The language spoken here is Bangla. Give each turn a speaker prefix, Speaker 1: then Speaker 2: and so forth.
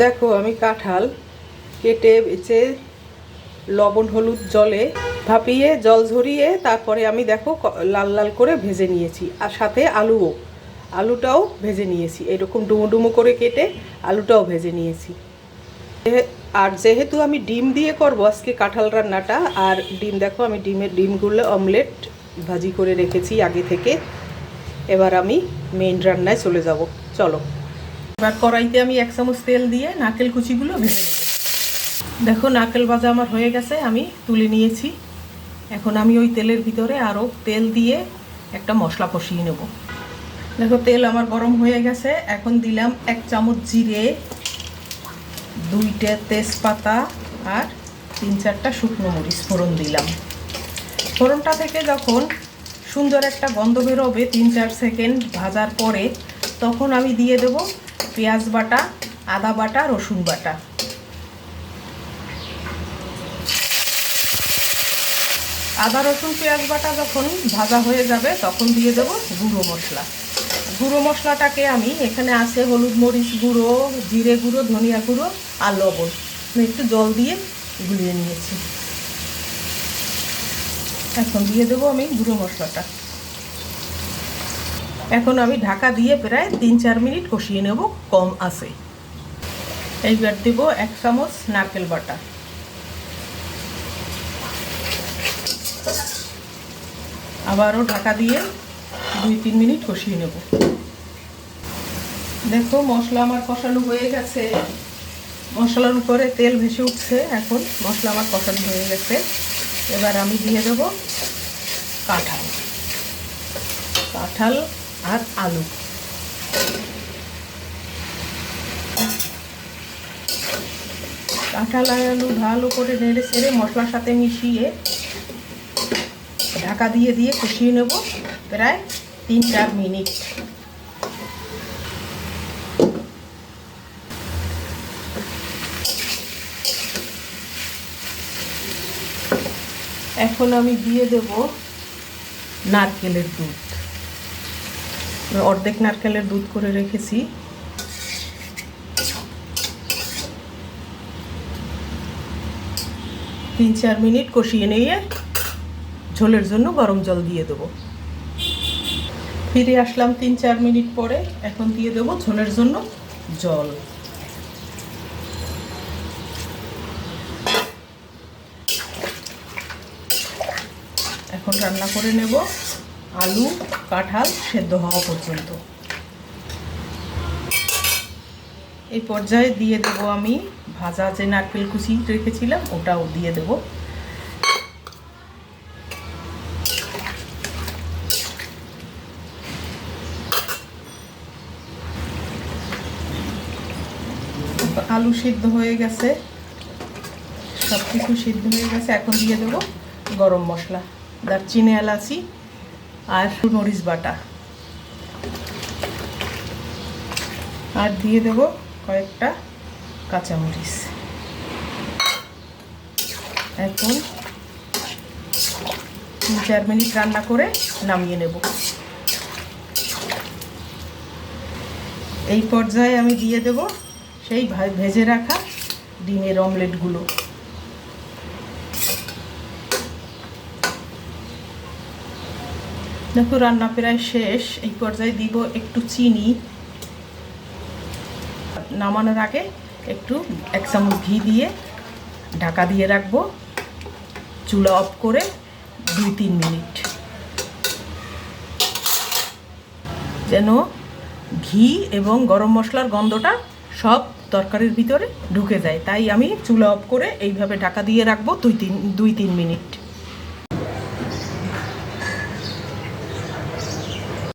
Speaker 1: দেখো আমি কাঁঠাল কেটে বেছে লবণ, হলুদ জলে ভাপিয়ে, জল ঝরিয়ে তারপরে আমি দেখো লাল লাল করে ভেজে নিয়েছি। আর সাথে আলুও। আলুটাও ভেজে নিয়েছি। এরকম ডুমো ডুমো করে কেটে আলুটাও ভেজে নিয়েছি। আর যেহেতু আমি ডিম দিয়ে করব আজকে কাঁঠাল রান্নাটা, আর ডিম দেখো আমি ডিমের ডিমগুলো অমলেট ভাজি করে রেখেছি আগে থেকে। এবার আমি মেইন রান্নায় চলে যাব। চলো। এবার কড়াইতে আমি এক চামচ তেল দিয়ে নারকেল কুচিগুলো ভেজে নেব। দেখো, নারকেল ভাজা আমার হয়ে গেছে, আমি তুলে নিয়েছি। এখন আমি ওই তেলের ভিতরে আরও তেল দিয়ে একটা মশলা কষিয়ে নেব। দেখো, তেল আমার গরম হয়ে গেছে। এখন দিলাম এক চামচ জিরে, দুইটা তেজপাতা আর তিন চারটা শুকনো মরিচ। ফোড়ন দিলাম। ফোড়নটা থেকে যখন সুন্দর একটা গন্ধ বেরোবে, তিন চার সেকেন্ড ভাজার পরে, তখন আমি দিয়ে দেব পেঁয়াজ বাটা, আদা বাটা, রসুন বাটা। আদা, রসুন, পেঁয়াজ বাটা যখন ভাজা হয়ে যাবে, তখন দিয়ে দেব গুঁড়ো মশলা। গুঁড়ো মশলাটাকে আমি এখানে আছে হলুদ মরিচ গুঁড়ো, জিরে গুঁড়ো, ধনিয়া গুঁড়ো আর লবণ। একটু জল দিয়ে গুলিয়ে নিয়েছি। এখন দিয়ে দেবো আমি গুঁড়ো মশলাটা। এখন আমি ঢাকা দিয়ে প্রায় তিন চার মিনিট কষিয়ে নেব, কম আছে। এইবার দেব এক চামচ নারকেল বাটা। আবারও ঢাকা দিয়ে দুই তিন মিনিট কষিয়ে নেব। দেখো, মশলা আমার কষানো হয়ে গেছে। মশলার উপরে তেল ভেসে উঠছে এখন, মশলা আমার কষানো হয়ে গেছে। এবার আমি দিয়ে দেব কাঁঠাল। কাঁঠাল আর আলু। কাঁঠাল আলু ভালো করে নেড়ে সেড়ে মশলার সাথে মিশিয়ে ঢাকা দিয়ে দিয়ে কষিয়ে নেব প্রায় তিন চার মিনিট। এখন আমি দিয়ে দেব নারকেলের দুধ। অর্ধেক নারকেলের দুধ করে রেখেছি। তিন চার মিনিট কষিয়ে নিয়ে ঝোলের জন্য গরম জল দিয়ে দেবো। ফিরে আসলাম তিন চার মিনিট পরে, এখন দিয়ে দেবো ঝোলের জন্য জল। এখন রান্না করে নেব। আলু, কাঁঠাল সেদ্ধ হওয়া পর্যন্ত। এই পর্যায়ে দিয়ে দেব আমি ভাজা যে নারকেল কুচি রেখেছিলাম, ওটাও দিয়ে দেব। আলু সিদ্ধ হয়ে গেছে। সব কিছু সিদ্ধ হয়ে গেছে। এখন দিয়ে দেবো গরম মশলা। দারচিনি, এলাচি আর মরিচ বাটা। আর দিয়ে দেব কয়েকটা কাঁচামরিচ। এখন তিন চার মিনিট রান্না করে নামিয়ে নেব। এই পর্যায়ে আমি দিয়ে দেব সেই ভেজে রাখা ডিমের অমলেটগুলো। দেখো, রান্না প্রায় শেষ। এই পর্যায়ে দিব একটু চিনি। নামানোর আগে একটু এক চামচ ঘি দিয়ে ঢাকা দিয়ে রাখব। চুলা অফ করে দুই তিন মিনিট। যেন ঘি এবং গরম মশলার গন্ধটা সব তরকারির ভিতরে ঢুকে যায়। তাই আমি চুলা অফ করে এইভাবে ঢাকা দিয়ে রাখব দুই তিন দুই তিন মিনিট।